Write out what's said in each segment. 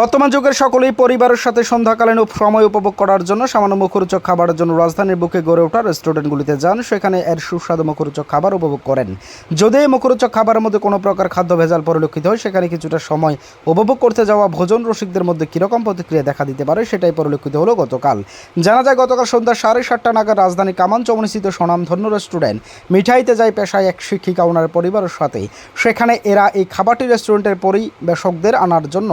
বর্তমান যুগের সকলেই পরিবারের সাথে সন্ধ্যাকালীন সময় উপভোগ করার জন্য সামান্য মুখরোচক খাবারের জন্য রাজধানীর বুকে গড়ে ওঠা রেস্টুরেন্টগুলিতে যান। সেখানে এর সুস্বাদু মুখরোচক খাবার উপভোগ করেন। যদি এই মুখরোচক খাবারের মধ্যে কোনো প্রকার খাদ্য ভেজাল পরিলক্ষিত হয়, সেখানে কিছুটা সময় উপভোগ করতে যাওয়া ভোজন রসিকদের মধ্যে কীরকম প্রতিক্রিয়া দেখা দিতে পারে, সেটাই পরিলক্ষিত হলো গতকাল। জানা যায়, গতকাল সন্ধ্যা সাড়ে সাতটা নাগাদ রাজধানী কামান চমনিস্থিত স্বনামধন্য রেস্টুরেন্ট মিঠাইতে যায় পেশায় এক শিক্ষিকা ওনার পরিবারের সাথে। সেখানে এরা এই খাবারটি রেস্টুরেন্টের পরিবেশকদের আনার জন্য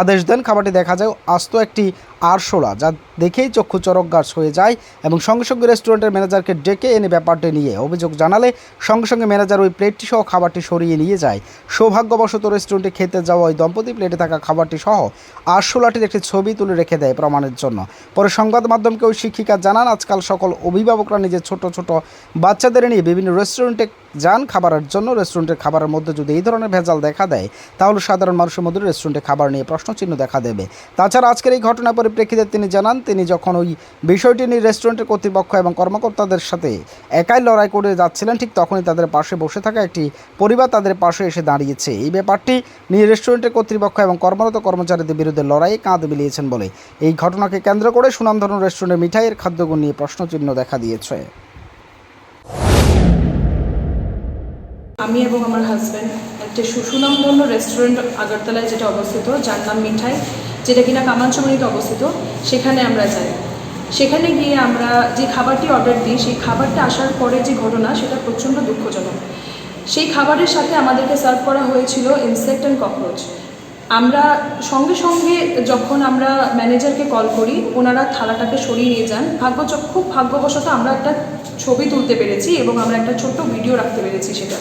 আদেশ দেন খাবারটি দেখা যায়। আস্ত একটি আরশোলা, যা দেখেই চক্ষু চরক গাছ হয়ে যায় এবং সঙ্গে সঙ্গে রেস্টুরেন্টের ম্যানেজারকে ডেকে এনে ব্যাপারটি নিয়ে অভিযোগ জানালে সঙ্গে সঙ্গে ম্যানেজার ওই প্লেটটি সহ খাবারটি সরিয়ে নিয়ে যায়। সৌভাগ্যবশত রেস্টুরেন্টে খেতে যাওয়া ওই দম্পতি প্লেটে থাকা খাবারটি সহ আরশোলাটির একটি ছবি তুলে রেখে দেয় প্রমাণের জন্য। পরে সংবাদ মাধ্যমকে ওই শিক্ষিকা জানান, আজকাল সকল অভিভাবকরা নিজের ছোট ছোট বাচ্চাদের নিয়ে বিভিন্ন রেস্টুরেন্টে যান। খাবারের জন্য রেস্টুরেন্টের খাবারের মধ্যে যদি এই ধরনের ভেজাল দেখা দেয়, তাহলে সাধারণ মানুষের মধ্যে রেস্টুরেন্টে খাবার নিয়ে প্রশ্নচিহ্ন দেখা দেবে। তাছাড়া আজকের এই ঘটনার পরিপ্রেক্ষিতে তিনি জানান, তিনি যখন ওই বিষয়টি নিয়ে রেস্টুরেন্টের কর্তৃপক্ষ এবং কর্মকর্তাদের সাথে একাই লড়াই করে যাচ্ছিলেন, ঠিক তখনই তাদের পাশে বসে থাকা একটি পরিবার তাদের পাশে এসে দাঁড়িয়েছে। এই ব্যাপারটি নিয়ে রেস্টুরেন্টের কর্তৃপক্ষ এবং কর্মরত কর্মচারীদের বিরুদ্ধে লড়াইয়ে কাঁধ মিলিয়েছেন বলে এই ঘটনাকে কেন্দ্র করে সুনামধন্য রেস্টুরেন্টের মিঠাইয়ের খাদ্যগুণ নিয়ে প্রশ্নচিহ্ন দেখা দিয়েছে। আমি এবং আমার হাজব্যান্ড একটা সুনামধন্য রেস্টুরেন্ট আগরতলায় যেটা অবস্থিত, যার নাম মিঠাই। যেটা কিনা কামানচমনিতে অবস্থিত, সেখানে আমরা যাই। সেখানে গিয়ে আমরা যে খাবারটি অর্ডার দিই, সেই খাবারটা আসার পরে যে ঘটনা, সেটা প্রচণ্ড দুঃখজনক। সেই খাবারের সাথে আমাদেরকে সার্ভ করা হয়েছিল ইনসেক্ট অ্যান্ড ককরোচ আমরা সঙ্গে সঙ্গে যখন আমরা ম্যানেজারকে কল করি, ওনারা থালাটাকে সরিয়ে নিয়ে যান। ভাগ্য খুব ভাগ্যবশত আমরা একটা ছবি তুলতে পেরেছি এবং আমরা একটা ছোট্ট ভিডিও রাখতে পেরেছি সেটা।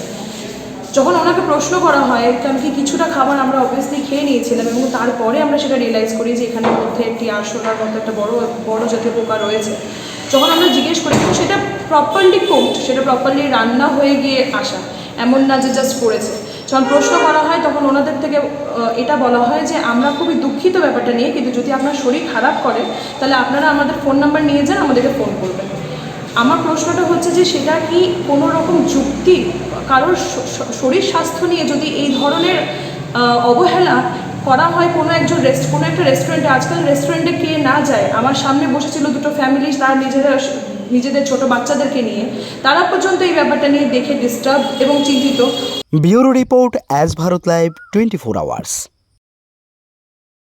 যখন ওনাকে প্রশ্ন করা হয় কারণ কি কিছুটা খাবার আমরা অবভিয়াসলি খেয়ে নিয়েছিলাম এবং তারপরে আমরা সেটা রিয়েলাইজ করি যে এখানের মধ্যে একটি আরশোলার মতো একটা বড় বড় জাতীয় পোকা রয়েছে। যখন আমরা জিজ্ঞেস করি সেটা প্রপারলি কুকড সেটা প্রপারলি রান্না হয়ে গিয়ে আসা? এমন না যে জাস্ট পড়েছে? যখন প্রশ্ন করা হয়, তখন ওনাদের থেকে এটা বলা হয় যে, আমরা খুবই দুঃখিত ব্যাপারটা নিয়ে, কিন্তু যদি আপনার শরীর খারাপ করে, তাহলে আপনারা আমাদের ফোন নাম্বার নিয়ে যান, আমাদেরকে ফোন করবেন আমার প্রশ্নটা হচ্ছে যে সেটা কি কোনো রকম যুক্তি, কারোর শরীর স্বাস্থ্য নিয়ে যদি এই ধরনের অবহেলা করা হয় কোনো একজন রেস্ট, কোনো একটা রেস্টুরেন্টে আজকাল রেস্টুরেন্টে কে না যায়। আমার সামনে বসেছিল দুটো ফ্যামিলি তারা নিজেরা নিজেদের ছোট বাচ্চাদেরকে নিয়ে। তারা পর্যন্ত এই ব্যাপারটা নিয়ে দেখে ডিস্টার্ব এবং চিন্তিত। Bureau report as Bharat live twenty four hours.